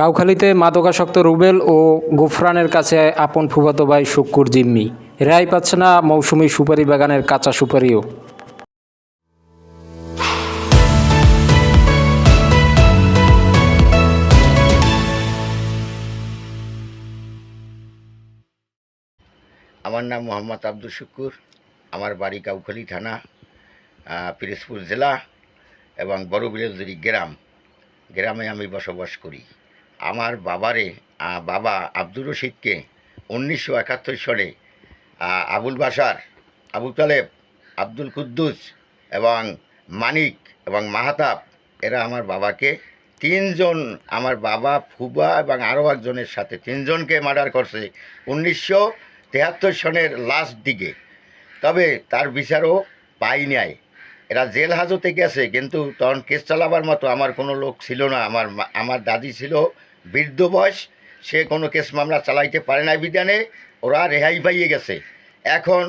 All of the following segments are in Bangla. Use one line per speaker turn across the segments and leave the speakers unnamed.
কাউখালীতে মাদকাসক্ত রুবেল ও গুফরানের কাছে আপন ফুফাতো ভাই শুক্কুর জিম্মি। রেহাই পাচ্ছে না মৌসুমি সুপারি বাগানের কাঁচা সুপারিও।
আমার নাম মোহাম্মদ আব্দুল শুক্কুর। আমার বাড়ি কাউখালী থানা পিরোজপুর জেলা এবং বড়বিলজুরি গ্রাম। গ্রামে আমি বসবাস করি। আমার বাবারে বাবা আব্দুর রশিদকে উনিশশো একাত্তর সালে আবুল বাসার আবু তালেব, আব্দুল কুদ্দুস এবং মানিক এবং মাহাতাব, এরা আমার বাবাকে, তিনজন আমার বাবা ফুবা এবং আরও একজনের সাথে তিনজনকে মার্ডার করছে উনিশশো তেহাত্তর সনের লাস্ট দিকে। তবে তার বিচারও পাই নাই। এরা জেল হাজতে গেছে, কিন্তু তখন কেস চালাবার মতো আমার কোনো লোক ছিল না। আমার আমার দাদি ছিল বৃদ্ধ বয়স, সে কোনো কেস মামলা চালাইতে পারে না বিধানে, ওরা রেহাই পাইয়ে গেছে। এখন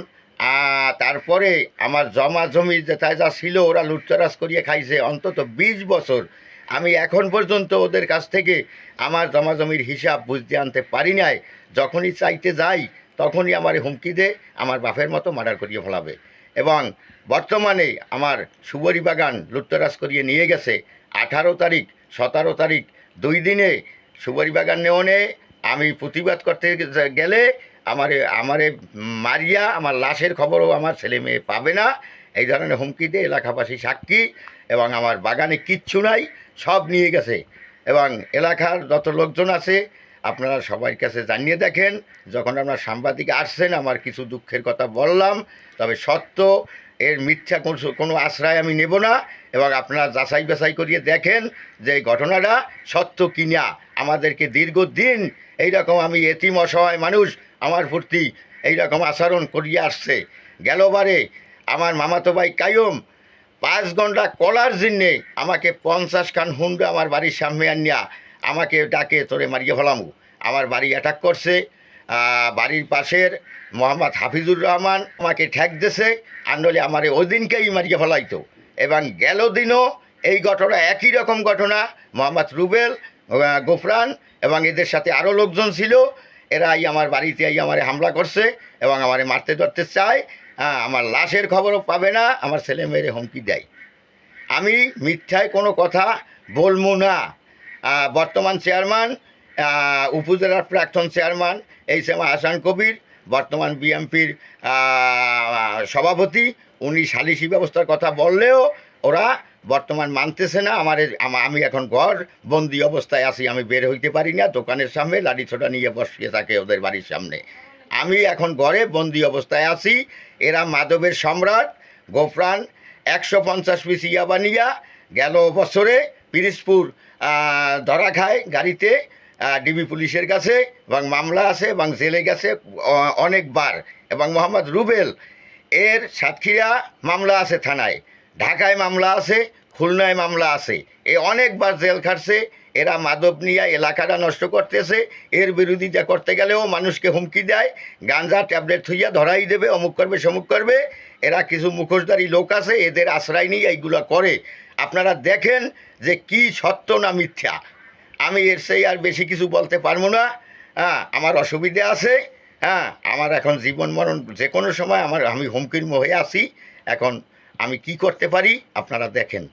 তারপরে আমার জমা জমি যেটা যা ছিল, ওরা লুটতরাজ করিয়ে খাইছে। অন্তত বিশ বছর আমি এখন পর্যন্ত ওদের কাছ থেকে আমার জমা জমির হিসাব বুঝতে আনতে পারি নাই। যখনই চাইতে যাই, তখনই আমার হুমকি দে, আমার বাপের মতো মার্ডার করিয়ে ফেলাবে। এবং বর্তমানে আমার সুবরি বাগান লুটতরাজ করিয়ে নিয়ে গেছে। আঠারো তারিখ, সতেরো তারিখ, দুই দিনে সুবরি বাগান নেওনে আমি প্রতিবাদ করতে গেলে আমারে আমারে মারিয়া আমার লাশের খবরও আমার ছেলে মেয়ে পাবে না। এই ধরনের হুমকি দিয়ে এলাকাবাসী সাক্ষী এবং আমার বাগানে কিচ্ছু নাই, সব নিয়ে গেছে। এবং এলাকার যত লোকজন আছে, আপনারা সবার কাছে জানিয়ে দেখেন, যখন আপনার সাংবাদিক আসছেন, আমার কিছু দুঃখের কথা বললাম। তবে সত্য এর মিথ্যা কোনো আশ্রয় আমি নেব না, এবং আপনারা যাচাই বাছাই করিয়ে দেখেন যে এই ঘটনাটা সত্য কিনা আমাদেরকে দীর্ঘদিন এইরকম আমি এতিম অসহায় মানুষ, আমার প্রতি এইরকম আচরণ করিয়ে আসছে। গেলবারে আমার মামাতো ভাই কায়ুম পাঁচ ঘণ্টা কলার জন্যে আমাকে পঞ্চাশ খান হুন্ডা আমার বাড়ির সামনে আনিয়া আমাকে ডাকে, তোরে মারিয়ে ফেলামু। আমার বাড়ি অ্যাটাক করছে। বাড়ির পাশের মোহাম্মদ হাফিজুর রহমান আমাকে ঠেক দিছে আনলে আমার ওই দিনকেই মারিয়ে ফেলাইতো। এবং গেল দিনও এই ঘটনা, একই রকম ঘটনা, মোহাম্মদ রুবেল গোফরান এবং এদের সাথে আরও লোকজন ছিল। এরা এই আমার বাড়িতে এই আমার হামলা করছে এবং আমারে মারতে ধরতে চায়। আমার লাশের খবরও পাবে না, আমার ছেলে মেয়েরে হুমকি দেয়। আমি মিথ্যায় কোনো কথা বলব না। বর্তমান চেয়ারম্যান উপজেলার প্রাক্তন চেয়ারম্যান এই সেমা হাসান কবির বর্তমান বিএমপির সভাপতি। উনি সালিসি ব্যবস্থার কথা বললেও ওরা বর্তমান মানতেছে না। আমার আমি এখন ঘর বন্দি অবস্থায় আছি আমি বের হইতে পারি না। দোকানের সামনে লাঠি ছোটা নিয়ে বসিয়ে থাকে ওদের বাড়ির সামনে। আমি এখন ঘরে বন্দি অবস্থায় আছি। এরা মাধবের সম্রাট গোফরান একশো পঞ্চাশ পিস ইয়াবা নিয়া গেল বছরে পিরিজপুর আহ, ধরা খায় গাড়িতে। ডিবি পুলিশের কাছে, এবং মামলা আছে, এবং জেলে গেছে অনেকবার। এবং মোহাম্মদ রুবেল, এর সাতক্ষীরা মামলা আছে থানায়। ঢাকায় মামলা আছে, খুলনায় মামলা আছে। এ অনেকবার জেল খাটছে, এরা মাদক নিয়ে এলাকাটা নষ্ট করতেছে। এর বিরোধিতা করতে গেলেও মানুষকে হুমকি দেয় গাঞ্জা ট্যাবলেট থুইয়া ধরাই দেবে, অমুক করবে, সমুক করবে। এরা কিছু মুখোশধারী লোক আছে, এদের আশ্রয় নিয়ে এইগুলো করে। আপনারা দেখেন যে কি সত্য না মিথ্যা। আমি এর সেই আর বেশি কিছু বলতে পারব না। হ্যাঁ আমার অসুবিধে আছে। হ্যাঁ আমার এখন জীবন মরণ যে কোনো সময় আমার, আমি হুমকির হয়ে আছি। এখন আমি কি করতে পারি? আপনারা দেখেন।